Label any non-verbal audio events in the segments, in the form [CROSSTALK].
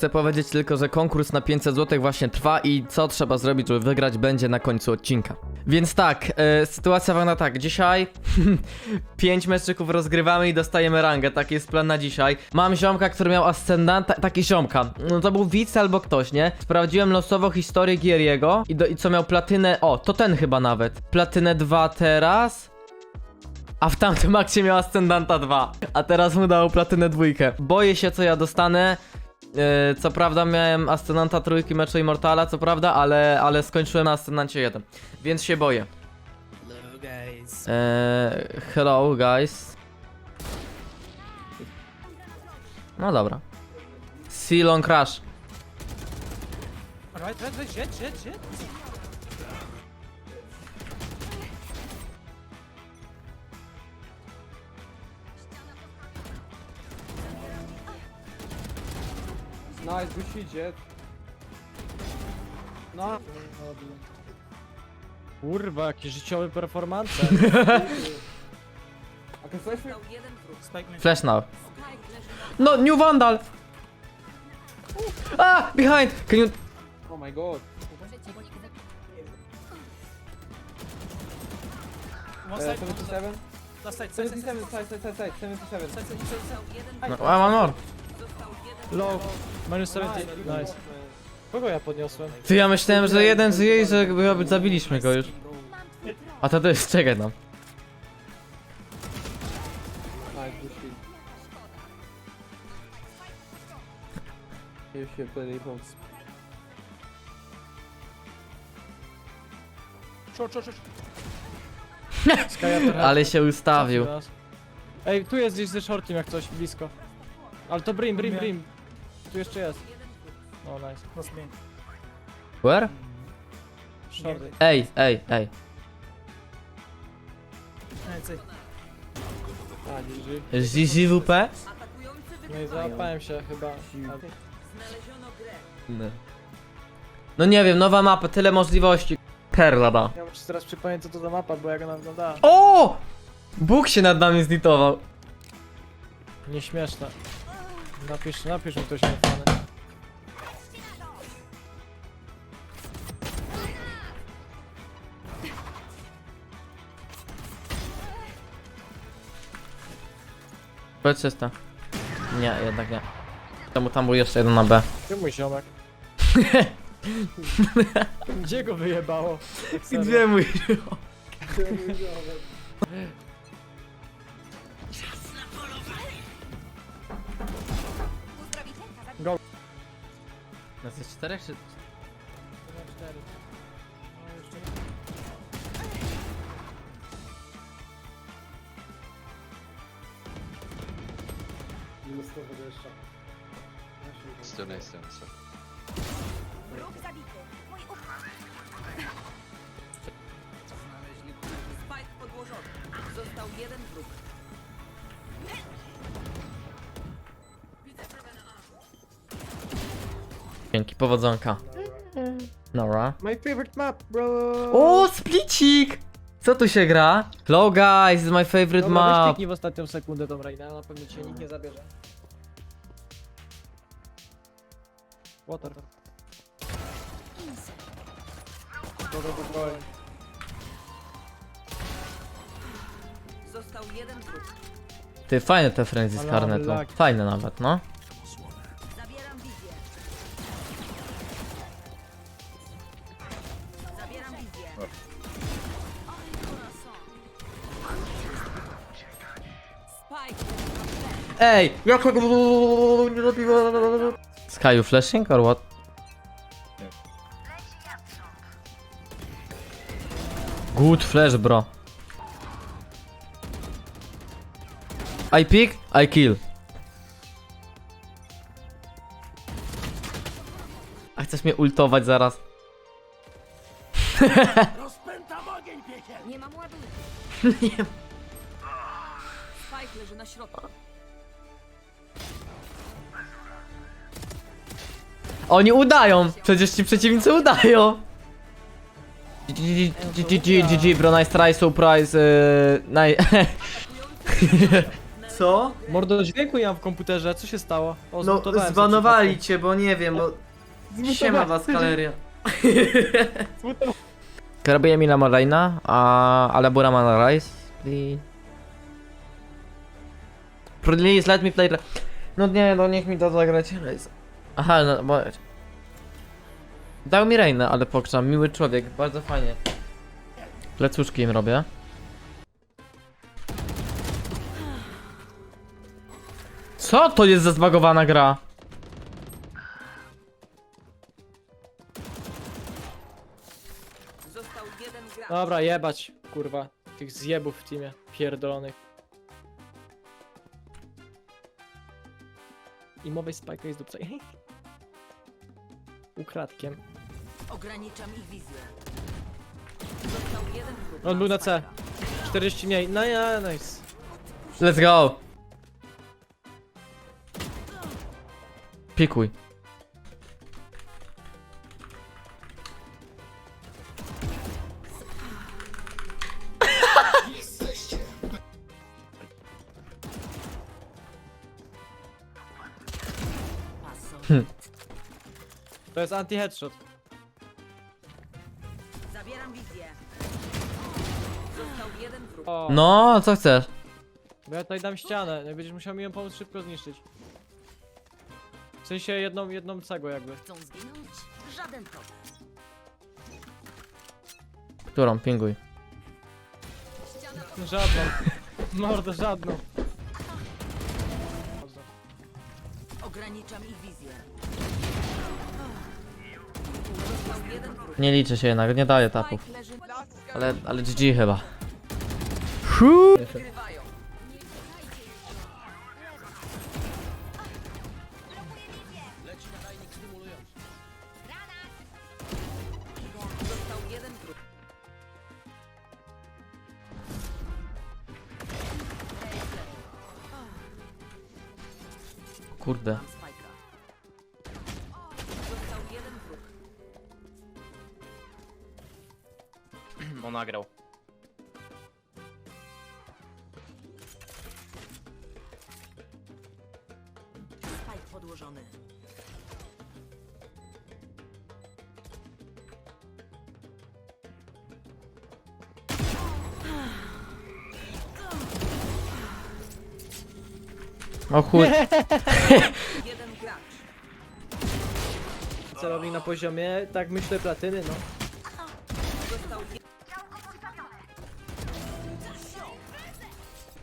Chcę powiedzieć tylko, że konkurs na 500 zł właśnie trwa i co trzeba zrobić, żeby wygrać będzie na końcu odcinka. Więc tak, e, sytuacja wygląda tak, dzisiaj [LAUGHS] 5 meczyków rozgrywamy i dostajemy rangę, taki jest plan na dzisiaj. Mam ziomka, który miał ascendanta, taki ziomka, no to był widz albo ktoś, nie? Sprawdziłem losowo historię gier jego i, do, i co miał platynę, o, to ten chyba nawet. Platynę 2 teraz, a w tamtym akcie miał Ascendanta 2, a teraz mu dał platynę dwójkę. Boję się co ja dostanę. E, co prawda miałem Ascendanta trójki meczu Immortala, co prawda, ale, ale skończyłem na Ascendancie 1, więc się boję. Hello guys. E, hello guys. No dobra. Silon Crash. Right, right, right, jet, jet, jet. Nice, good shit, Jet. No. Kurwa, jakie życiowe performance. A can flash me? Flash now. No, New Vandal! Ah, behind! Can you... Oh my god. Uh, side, one side. 77? Last side, side, side, 77, side, side, side, side, 77. side, side, side. Został jeden No, wróg. one more. Low. Minus 70. Nice. Nice. Kogo ja podniosłem? Ty, ja myślałem, że jeden żyje i że jakby zabiliśmy go już. A to też, czekaj no. Shit. You should play the home. Short, short, short. Sky Ale się ustawił. Ej, tu jest gdzieś ze shortim jak coś, blisko. Ale to Brim, Brim, Brim. Tu jeszcze jest. O, nice. Last main. Where? Short. Ej, ej, ej. Right side. Ah, GG. Atakujący No i załapałem się chyba. Znaleziono grę. No nie wiem, nowa mapa, tyle możliwości. Perla da. Ja muszę teraz przypomnieć co to za mapa, bo jak ona wyglądała. O! Bóg się nad nami zlitował. Nieśmieszne. Napisz, napisz mi ktoś na. B czysta. Nie, jednak nie. Czemu tam był jeszcze jeden na B? Gdzie mój ziomek? [LAUGHS] Gdzie go wyjebało? Tak serio. Gdzie mój Nas jest czterech czy... Still nice, still nice. Spike Dzięki, powodzonka. Nora. My favorite map, bro! O, splicik! Co tu się gra? Hello guys, is my favorite Dobra, map. kliknij w ostatnią sekundę tą Reina, na pewno cię nikt nie zabierze. Water. Dobra, dobra. Został jeden wróg. Ty, fajne te frenzy z Ale karnetu. Fajne nawet, no. Ej, jak tego nie robiłem? Sky, you flashing or what? Good flash, bro. I pick, I kill. A chcesz mnie ultować zaraz? [LAUGHS] Nie mam ładunku. Nie. Spike leży na środku. Oni udają! Przecież ci przeciwnicy udają! GG, bro, nice try, surprise, yy, naj... Co? Mordo, dźwięku mam w komputerze, co się stało? No, zmutowałem zbanowali cię, bo nie wiem, bo... Zmutowałem Siema was, sobie. kaleria. przypadkiem. Karabuję mi na Marlena, a ale Bura ma na. Please. Please, let me play. No nie, no niech mi da zagrać Rice. Aha, no bo... Dał mi Reinę, ale pokrzam, miły człowiek, bardzo fajnie. Plecuszki im robię. Co to jest za zbagowana gra? Dobra, jebać, kurwa. Tych zjebów w teamie, pierdolonych. I mowej spajka jest dupca. [LAUGHS] Ukradkiem. Ograniczam ich wizję. Został jeden wróg. On był na C. 40 mniej. No ja, nice. Let's go! Pikuj. To jest anti-headshot. Zabieram wizję. Został jeden wróg. O, No, co chcesz? bo ja tutaj dam ścianę. Nie będziesz musiał mi ją pomóc szybko zniszczyć. W sensie jedną, jedną cegłę jakby. Chcą zginąć? Żaden problem. Którą? Pinguj. Żadną. Mordo, żadną. Ograniczam ich wizję. Został jeden wróg. Nie liczy się jednak, nie daje tapów. Leży. Ale, ale GG chyba. Wygrywają. Kurde. On nagrał. O chuj. Jeden gracz. Celownik na poziomie, tak myślę, platyny, no. Został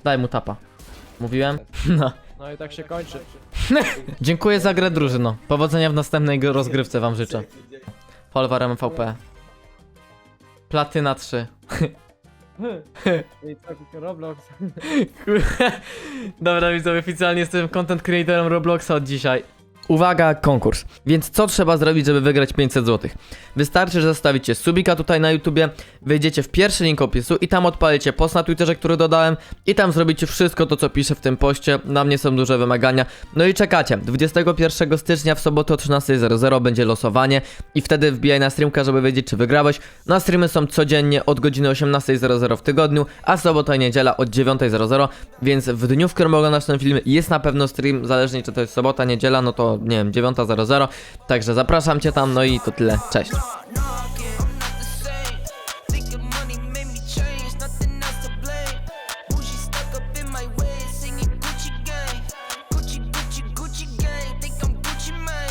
Daj mu tapa. Mówiłem? [LAUGHS] No. No i tak się kończy. [LAUGHS] Dziękuję za grę drużyno. Powodzenia w następnej gr- rozgrywce wam życzę. Folwar MVP. Platyna 3. [LAUGHS] [LAUGHS] Tak, Roblox. [LAUGHS] [LAUGHS] Dobra widzowie, oficjalnie jestem content creatorem Robloxa od dzisiaj. Uwaga, konkurs. Więc co trzeba zrobić, żeby wygrać 500 zł? Wystarczy, że zostawicie subika tutaj na YouTubie, wejdziecie w pierwszy link opisu i tam odpalicie post na Twitterze, który dodałem i tam zrobicie wszystko to, co piszę w tym poście. Na mnie są duże wymagania. No i czekacie. 21 stycznia w sobotę o 13.00 będzie losowanie i wtedy wbijaj na streamka, żeby wiedzieć, czy wygrałeś. Na streamy są codziennie od godziny 18.00 w tygodniu, a sobota i niedziela od 9.00, więc w dniu, w którym oglądasz ten film jest na pewno stream, zależnie czy to jest sobota, niedziela, no to nie wiem, 9.00, także zapraszam Cię tam, no i to tyle, cześć.